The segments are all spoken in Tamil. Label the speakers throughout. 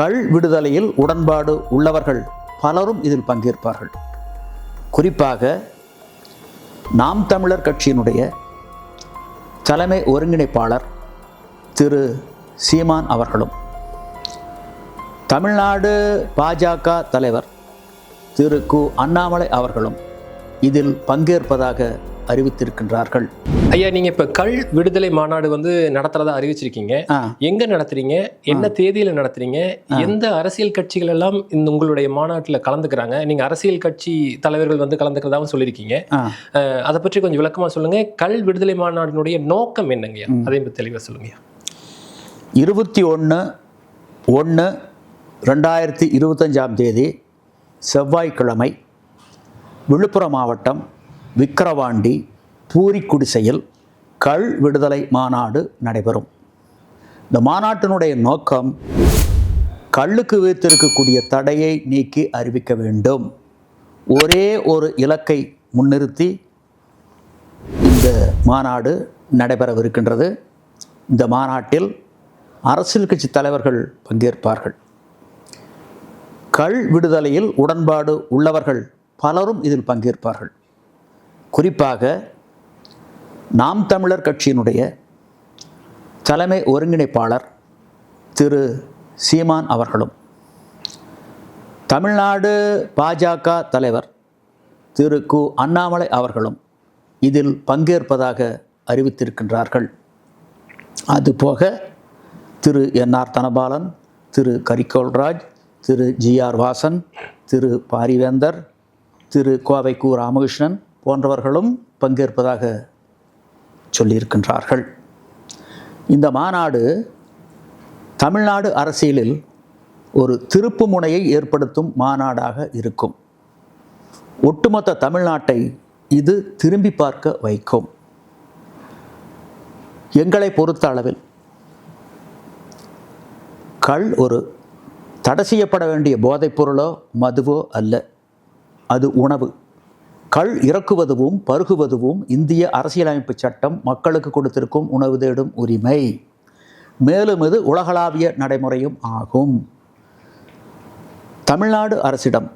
Speaker 1: கள் விடுதலையில் உடன்பாடு உள்ளவர்கள் பலரும் இதில் பங்கேற்பார்கள். குறிப்பாக நாம் தமிழர் கட்சியினுடைய தலைமை ஒருங்கிணைப்பாளர் திரு. சீமான் அவர்களும் தமிழ்நாடு பாஜக தலைவர் திரு. கு. அண்ணாமலை அவர்களும் இதில் பங்கேற்பதாக அறிவித்திருக்கின்றார்கள்.
Speaker 2: ஐயா நீங்க இப்ப கள் விடுதலை மாநாடு வந்து நடத்துறதா அறிவிச்சிருக்கீங்க. எங்க நடத்துறீங்க? என்ன தேதியில நடத்துறீங்க? எந்த அரசியல் கட்சிகள் எல்லாம் இந்த உங்களுடைய மாநாட்டுல கலந்துக்கிறாங்க? நீங்க அரசியல் கட்சி தலைவர்கள் வந்து கலந்துக்கிறதாவும் சொல்லியிருக்கீங்க. அதை பற்றி கொஞ்சம் விளக்கமா சொல்லுங்க. கள் விடுதலை மாநாட்டினுடைய நோக்கம் என்னங்கய்யா? அதையும் பத்தி தெளிவா சொல்லுங்க
Speaker 1: இருபத்தி ஒன்று ஒன்று ரெண்டாயிரத்தி இருபத்தஞ்சாம் தேதி செவ்வாய்க்கிழமை விழுப்புரம் மாவட்டம் விக்கிரவாண்டி பூரிக்குடிசையில் கள் விடுதலை மாநாடு நடைபெறும். இந்த மாநாட்டினுடைய நோக்கம் கல்லுக்கு வைத்திருக்கக்கூடிய தடையை நீக்கி அறிவிக்க வேண்டும். ஒரே ஒரு இலக்கை முன்னிறுத்தி இந்த மாநாடு நடைபெறவிருக்கின்றது. இந்த மாநாட்டில் அரசியல் கட்சி தலைவர்கள் பங்கேற்பார்கள். கள் விடுதலையில் உடன்பாடு உள்ளவர்கள் பலரும் இதில் பங்கேற்பார்கள். குறிப்பாக நாம் தமிழர் கட்சியினுடைய தலைமை ஒருங்கிணைப்பாளர் திரு சீமான் அவர்களும் தமிழ்நாடு பாஜக தலைவர் திரு கு. அண்ணாமலை அவர்களும் இதில் பங்கேற்பதாக அறிவித்திருக்கின்றார்கள். அதுபோக திரு. என்ஆர் தனபாலன் திரு. கரிகோல்ராஜ் திரு. ஜி. ஆர். வாசன் திரு. பாரிவேந்தர் திரு. கோவை கு ராமகிருஷ்ணன் போன்றவர்களும் பங்கேற்பதாக சொல்லியிருக்கின்றார்கள். இந்த மாநாடு தமிழ்நாடு அரசியலில் ஒரு திருப்பு முனையை ஏற்படுத்தும் மாநாடாக இருக்கும். ஒட்டுமொத்த தமிழ்நாட்டை இது திரும்பி பார்க்க வைக்கும். எங்களை பொறுத்த அளவில் கள் ஒரு தடை செய்யப்பட வேண்டிய போதைப் பொருளோ மதுவோ அல்ல. அது உணவு. கள் இறக்குவதுவும் பருகுவதுவும் இந்திய அரசியலமைப்பு சட்டம் மக்களுக்கு கொடுத்திருக்கும் உணவு தேடும் உரிமை. மேலும் இது உலகளாவிய நடைமுறையும் ஆகும். தமிழ்நாடு அரசிடம்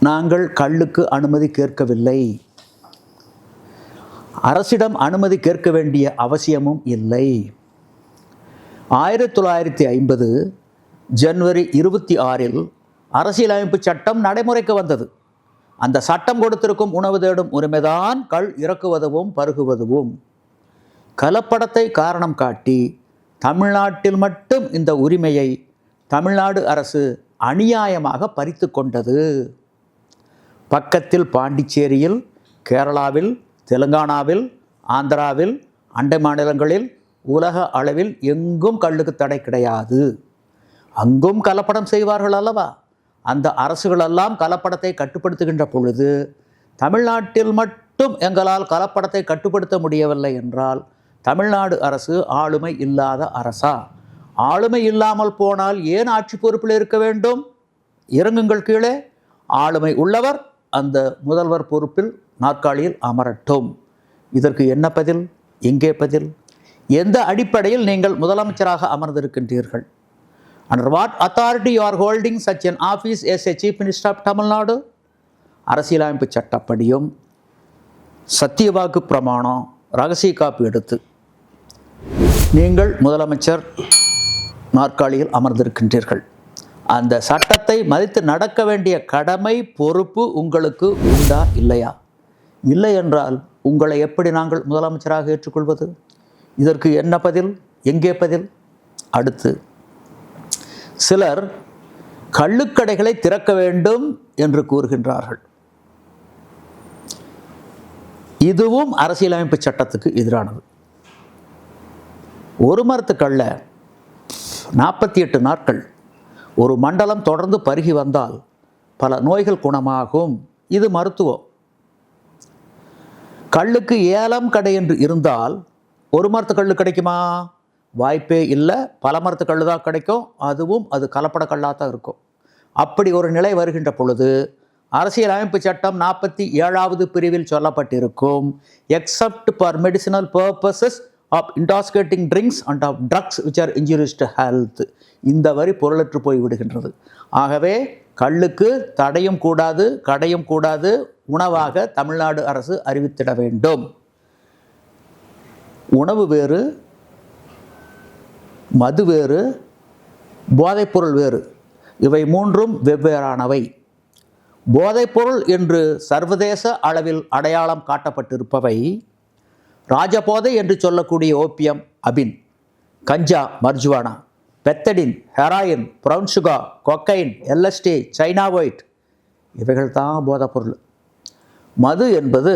Speaker 1: நாங்கள் கல்லுக்கு அனுமதி கேட்கவில்லை. அரசிடம் அனுமதி கேட்க வேண்டிய அவசியமும் இல்லை. ஆயிரத்தி தொள்ளாயிரத்தி ஐம்பது ஜனவரி இருபத்தி ஆறில் அரசியலமைப்பு சட்டம் நடைமுறைக்கு வந்தது. அந்த சட்டம் கொடுத்திருக்கும் உணவு தேடும் உரிமைதான் கள் இறக்குவதுவும் பருகுவதுவும். கலப்படத்தை காரணம் காட்டி தமிழ்நாட்டில் மட்டும் இந்த உரிமையை தமிழ்நாடு அரசு அநியாயமாக பறித்து கொண்டது. பக்கத்தில் பாண்டிச்சேரியில் கேரளாவில் தெலுங்கானாவில் ஆந்திராவில் அண்டை மாநிலங்களில் உலக அளவில் எங்கும் கல்லுக்கு தடை கிடையாது. அங்கும் கலப்படம் செய்வார்கள் அல்லவா? அந்த அரசுகளெல்லாம் கலப்படத்தை கட்டுப்படுத்துகின்ற பொழுது தமிழ்நாட்டில் மட்டும் எங்களால் கலப்படத்தை கட்டுப்படுத்த முடியவில்லை என்றால் தமிழ்நாடு அரசு ஆளுமை இல்லாத அரசா? ஆளுமை இல்லாமல் போனால் ஏன் ஆட்சி பொறுப்பில் இருக்க வேண்டும்? இறங்குங்கள் கீழே. ஆளுமை உள்ளவர் அந்த முதல்வர் பொறுப்பில் நாற்காலியில் அமரட்டும். இதற்கு என்ன பதில்? எங்கே பதில். எந்த அடிப்படையில் நீங்கள் முதலமைச்சராக அமர்ந்திருக்கின்றீர்கள்? Under what authority you are holding such an office as a chief minister of Tamil Nadu அரசியலமைப்பு சட்டப்படியும் சத்தியவாக்கு பிரமாணம் ரகசிய காப்பு எடுத்து நீங்கள் முதலமைச்சர் நாற்காலியில் அமர்ந்திருக்கின்றீர்கள். அந்த சட்டத்தை மதித்து நடக்க வேண்டிய கடமை பொறுப்பு உங்களுக்கு உண்டா இல்லையா? இல்லை என்றால் உங்களை எப்படி நாங்கள் முதலமைச்சராக ஏற்றுக்கொள்வது? இதற்கு என்ன பதில்? எங்கே பதில்? அடுத்து சிலர் கள்ளுக்கடைகளை திறக்க வேண்டும் என்று கூறுகின்றார்கள். இதுவும் அரசியலமைப்பு சட்டத்துக்கு எதிரானது. ஒரு மரத்து கள்ள நாற்பத்தி எட்டு நாட்கள் ஒரு மண்டலம் தொடர்ந்து பருகி வந்தால் பல நோய்கள் குணமாகும். இது மருத்துவம். கல்லுக்கு ஏலம் கடை என்று இருந்தால் ஒரு மரத்து கல் கிடைக்குமா வாய்ப்பே இல்லை. பல மரத்து கள்ளு தான் கிடைக்கும். அதுவும் அது கலப்பட கல்லாக தான் இருக்கும். அப்படி ஒரு நிலை வருகின்ற பொழுது அரசியலமைப்பு சட்டம் நாற்பத்தி ஏழாவது பிரிவில் சொல்லப்பட்டிருக்கும். Except for medicinal purposes of intoxicating drinks and of drugs which are injurious health இந்த வரி பொருளற்று போய் விடுகின்றது. ஆகவே கல்லுக்கு தடையும் கூடாது கடையும் கூடாது. உணவாக தமிழ்நாடு அரசு அறிவித்திட வேண்டும். உணவு வேறு மது வேறு போதைப்பொருள் வேறு. இவை மூன்றும் வெவ்வேறானவை. போதைப்பொருள் என்று சர்வதேச அளவில் அடையாளம் காட்டப்பட்டிருப்பவை. ராஜபோதை என்று சொல்லக்கூடிய ஓப்பியம் அபின் கஞ்சா marijuana pethidine heroin brown sugar cocaine LSD china white இவைகள் தான் போதைப்பொருள். மது என்பது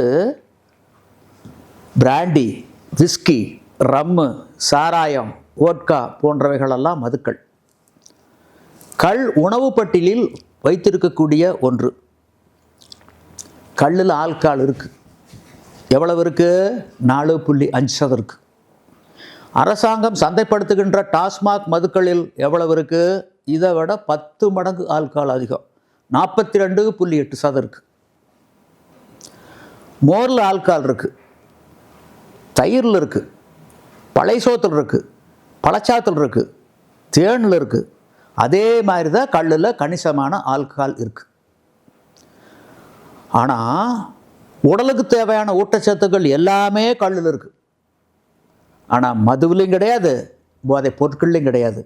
Speaker 1: பிராண்டி விஸ்கி ரம்மு சாராயம் ஓட்கா போன்றவைகளெல்லாம் மதுக்கள். கள் உணவு பட்டியலில் வைத்திருக்கக்கூடிய ஒன்று. கல்லில் ஆல்கால் இருக்குது எவ்வளவு இருக்குது நாலு புள்ளி அஞ்சு சதம் இருக்குது அரசாங்கம் சந்தைப்படுத்துகின்ற டாஸ்மாக் மதுக்களில் எவ்வளவு இருக்குது இதை விட பத்து மடங்கு ஆல்கால் அதிகம். நாற்பத்தி ரெண்டு புள்ளி எட்டு சதம் இருக்குது மோரில் ஆல்கால் இருக்குது தயிரில் இருக்குது பழைய சோத்தில் இருக்குது பழச்சாத்தில் இருக்குது தேனில் இருக்குது அதே மாதிரி தான் கல்லில் கணிசமான ஆல்கஹால் இருக்குது ஆனால் உடலுக்கு தேவையான ஊட்டச்சத்துக்கள் எல்லாமே கல்லில் இருக்குது ஆனால் மதுவிலையும் கிடையாது போதை பொருட்கள்லையும் கிடையாது.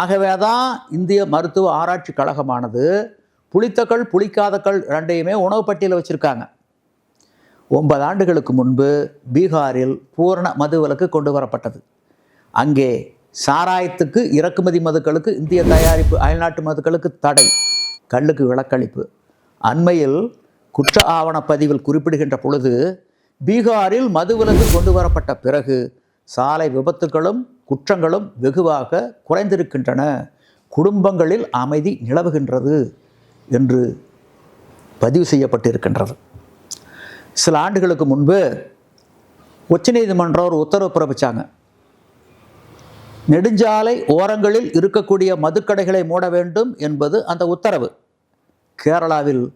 Speaker 1: ஆகவே தான் இந்திய மருத்துவ ஆராய்ச்சி கழகமானது புளித்தக்கள் புளிக்காதக்கள் ரெண்டையுமே உணவு பட்டியலில் வச்சுருக்காங்க. ஒன்பது ஆண்டுகளுக்கு முன்பு பீகாரில் பூரண மதுவிலக்கு கொண்டு வரப்பட்டது. அங்கே சாராயத்துக்கு இறக்குமதி மதுக்களுக்கு இந்திய தயாரிப்பு அயல்நாட்டு மதுக்களுக்கு தடை கல்லுக்கு விலக்களிப்பு அண்மையில் குற்ற ஆவணப்பதிவில் குறிப்பிடுகின்ற பொழுது பீகாரில் மதுவிலக்கு கொண்டு வரப்பட்ட பிறகு சாலை விபத்துகளும் குற்றங்களும் வெகுவாக குறைந்திருக்கின்றன. குடும்பங்களில் அமைதி நிலவுகின்றது என்று பதிவு செய்யப்பட்டிருக்கின்றது. சில ஆண்டுகளுக்கு முன்பு உச்சநீதிமன்றம் ஒரு உத்தரவு பிறப்பிச்சாங்க. நெடுஞ்சாலை ஓரங்களில் இருக்கக்கூடிய மதுக்கடைகளை மூட வேண்டும் என்பது அந்த உத்தரவு. கேரளாவில்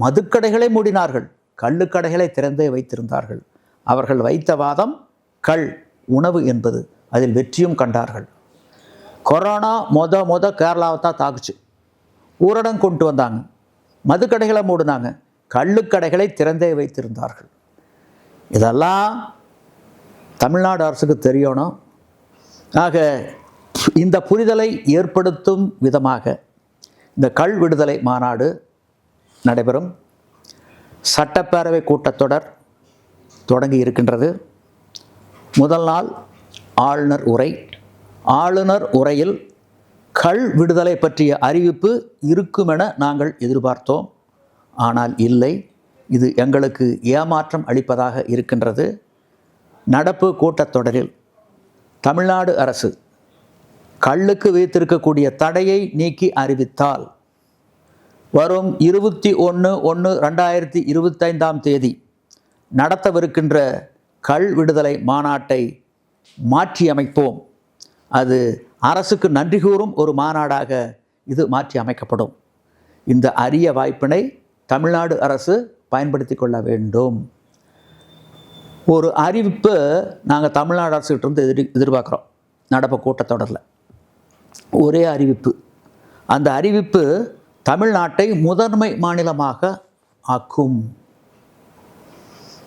Speaker 1: மதுக்கடைகளை மூடினார்கள். கள்ளுக்கடைகளை திறந்தே வைத்திருந்தார்கள். அவர்கள் வைத்த வாதம் கள் உணவு என்பது அதில் வெற்றியும் கண்டார்கள். கொரோனா மொத மொத கேரளாவை தான் தாக்குச்சு. ஊரடங்கு கொண்டு வந்தாங்க. மதுக்கடைகளை மூடினாங்க. கள்ளுக்கடைகளை திறந்தே வைத்திருந்தார்கள். இதெல்லாம் தமிழ்நாடு அரசுக்கு தெரியணும். ஆக இந்த புரிதலை ஏற்படுத்தும் விதமாக இந்த கல் விடுதலை மாநாடு நடைபெறும். சட்டப்பேரவை கூட்டத்தொடர் தொடங்கி இருக்கின்றது. முதல் நாள் ஆளுநர் உரை. ஆளுநர் உரையில் கல் விடுதலை பற்றிய அறிவிப்பு இருக்குமென நாங்கள் எதிர்பார்த்தோம். ஆனால் இல்லை இது எங்களுக்கு ஏமாற்றம் அளிப்பதாக இருக்கின்றது. நடப்பு கூட்டத்தொடரில் தமிழ்நாடு அரசு கள்ளுக்கு வைத்திருக்கக்கூடிய தடையை நீக்கி அறிவித்தால் வரும் இருபத்தி ஒன்று ஒன்று ரெண்டாயிரத்தி இருபத்தைந்தாம் தேதி நடத்தவிருக்கின்ற கள் விடுதலை மாநாட்டை மாற்றியமைப்போம். அது அரசுக்கு நன்றி கூறும் ஒரு மாநாடாக இது மாற்றி அமைக்கப்படும் இந்த அரிய வாய்ப்பினை தமிழ்நாடு அரசு பயன்படுத்தி கொள்ள வேண்டும். ஒரு அறிவிப்பு நாங்கள் தமிழ்நாடு அரசுகிட்ட இருந்து எதிர் எதிர்பார்க்குறோம். நடப்பு கூட்டத்தொடரில் ஒரே அறிவிப்பு. அந்த அறிவிப்பு தமிழ்நாட்டை முதன்மை மாநிலமாக ஆக்கும்.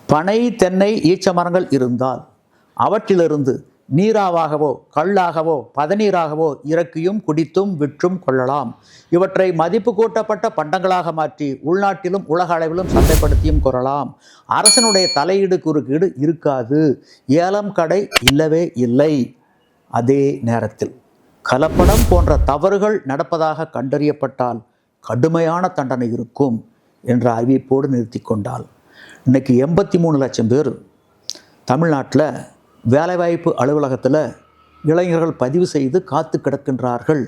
Speaker 1: பனை தென்னை ஈச்ச மரங்கள் இருந்தால் அவற்றிலிருந்து நீராவாகவோ கல்லாகவோ பதநீராகவோ இறக்கியும் குடித்தும் விற்றும் கொள்ளலாம். இவற்றை மதிப்பு கூட்டப்பட்ட பண்டங்களாக மாற்றி உள்நாட்டிலும் உலக அளவிலும் சந்தைப்படுத்தியும் கொள்ளலாம். அரசனுடைய தலையீடு குறுக்கீடு இருக்காது. ஏலம் கடை இல்லவே இல்லை. அதே நேரத்தில் கலப்படம் போன்ற தவறுகள் நடப்பதாக கண்டறியப்பட்டால் கடுமையான தண்டனை இருக்கும் என்ற அறிவிப்போடு நிறுத்தி கொண்டால். இன்னைக்கு எண்பத்தி மூணு லட்சம் பேர் தமிழ்நாட்டில் வேலைவாய்ப்பு அலுவலகத்தில் இளைஞர்கள் பதிவு செய்து காத்து கிடக்கின்றார்கள்.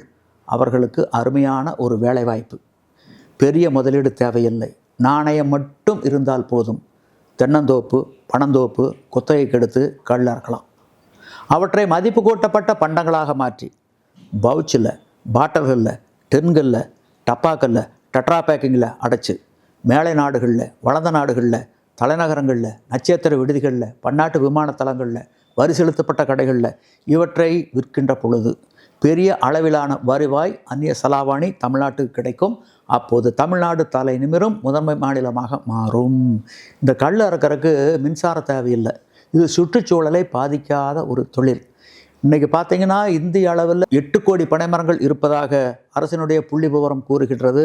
Speaker 1: அவர்களுக்கு அருமையான ஒரு வேலைவாய்ப்பு. பெரிய முதலீடு தேவையில்லை. நாணயம் மட்டும் இருந்தால் போதும். தென்னந்தோப்பு பனந்தோப்பு குத்தகை கெடுத்து கல்லறக்கலாம் அவற்றை மதிப்பு கூட்டப்பட்ட பண்டங்களாக மாற்றி. பவுச்சில் பாட்டல்களில் டென்களில் டப்பாக்களில் டட்ரா பேக்கிங்கில் அடைச்சு. மேலை நாடுகளில் வளர்ந்த நாடுகளில் தலைநகரங்களில் நட்சத்திர விடுதிகளில் பன்னாட்டு விமான தளங்களில் வரி செலுத்தப்பட்ட கடைகளில் இவற்றை விற்கின்ற பொழுது பெரிய அளவிலான வருவாய் அந்நிய செலாவணி தமிழ்நாட்டுக்கு கிடைக்கும். அப்போது தமிழ்நாடு தலை நிமிரும் முதன்மை மாநிலமாக மாறும். இந்த கல் அறுக்கறதுக்கு மின்சார தேவையில்லை. இது சுற்றுச்சூழலை பாதிக்காத ஒரு தொழில். இன்றைக்கி பார்த்தீங்கன்னா இந்திய அளவில் எட்டு கோடி பனைமரங்கள் இருப்பதாக அரசினுடைய புள்ளி விவரம் கூறுகின்றது.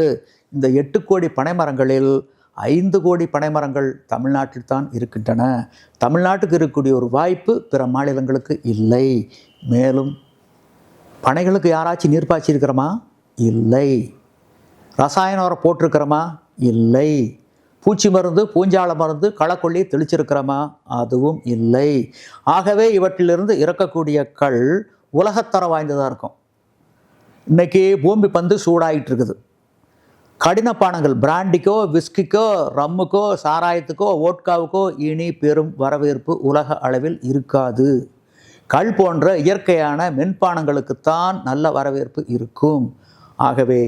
Speaker 1: இந்த எட்டு கோடி பனைமரங்களில் ஐந்து கோடி பனைமரங்கள் தமிழ்நாட்டில் தான் இருக்கின்றன. தமிழ்நாட்டுக்கு இருக்கக்கூடிய ஒரு வாய்ப்பு பிற மாநிலங்களுக்கு இல்லை. மேலும் பனைகளுக்கு யாராச்சும் நீர் பாய்ச்சிருக்கிறோமா? இல்லை. ரசாயன உரம் போட்டிருக்கிறோமா? இல்லை. பூச்சி மருந்து பூஞ்சால மருந்து களக்கொல்லி தெளிச்சிருக்கிறோமா? அதுவும் இல்லை. ஆகவே இவற்றிலிருந்து இறக்கக்கூடிய கல் உலகத்தரம் வாய்ந்ததாக இருக்கும். இன்னைக்கு பூமி பந்து சூடாயிட்டு இருக்குது கடின பானங்கள் பிராண்டிக்கோ விஸ்கிக்கோ ரம்முக்கோ சாராயத்துக்கோ ஓட்காவுக்கோ இனி பெரும் வரவேற்பு உலக அளவில் இருக்காது. கல் போன்ற இயற்கையான மென்பானங்களுக்குத்தான் நல்ல வரவேற்பு இருக்கும். ஆகவே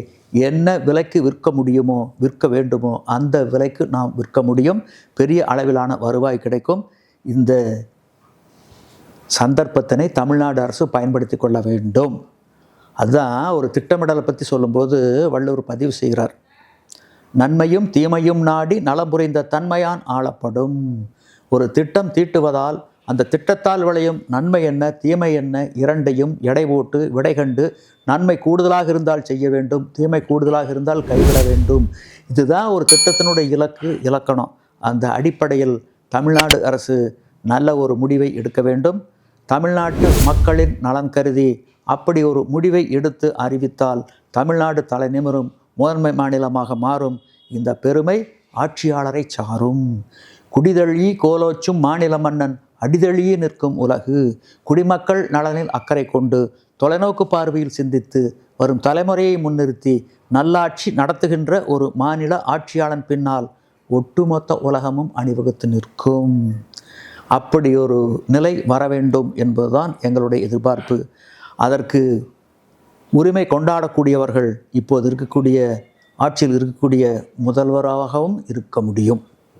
Speaker 1: என்ன விலைக்கு விற்க முடியுமோ விற்க வேண்டுமோ அந்த விலைக்கு நாம் விற்க முடியும். பெரிய அளவிலான வருவாய் கிடைக்கும். இந்த சந்தர்ப்பத்தினை தமிழ்நாடு அரசு பயன்படுத்தி கொள்ள வேண்டும். அதுதான் ஒரு திட்டமிடலை பற்றி சொல்லும்போது வள்ளுவர் பதிவு செய்கிறார். நன்மையும் தீமையும் நாடி நலம் புரிந்த தன்மையான் ஆளப்படும். ஒரு திட்டம் தீட்டுவதால் அந்த திட்டத்தால் விளையும் நன்மை என்ன தீமை என்ன இரண்டையும் எடை போட்டு விடை கண்டு நன்மை கூடுதலாக இருந்தால் செய்ய வேண்டும் தீமை கூடுதலாக இருந்தால் கைவிட வேண்டும். இதுதான் ஒரு திட்டத்தினுடைய இலக்கு இலக்கணம். அந்த அடிப்படையில் தமிழ்நாடு அரசு நல்ல ஒரு முடிவை எடுக்க வேண்டும். தமிழ்நாட்டு மக்களின் நலன் கருதி அப்படி ஒரு முடிவை எடுத்து அறிவித்தால் தமிழ்நாடு தலை நிமிரும் முதன்மை மாநிலமாக மாறும். இந்த பெருமை ஆட்சியாளரை சாரும். குடிதழி கோலோச்சும் மாநில மன்னன் அடிதழியே நிற்கும் உலகு. குடிமக்கள் நலனில் அக்கறை கொண்டு தொலைநோக்கு பார்வையில் சிந்தித்து வரும் தலைமுறையை முன்னிறுத்தி நல்லாட்சி நடத்துகின்ற ஒரு மாநில ஆட்சியாளன் பின்னால் ஒட்டுமொத்த உலகமும் அணிவகுத்து நிற்கும். அப்படி ஒரு நிலை வர வேண்டும் என்பதுதான் எங்களுடைய எதிர்பார்ப்பு. அதற்கு உரிமை கொண்டாடக்கூடியவர்கள் இப்போது இருக்கக்கூடிய ஆட்சியில் இருக்கக்கூடிய முதல்வராகவும் இருக்க முடியும்.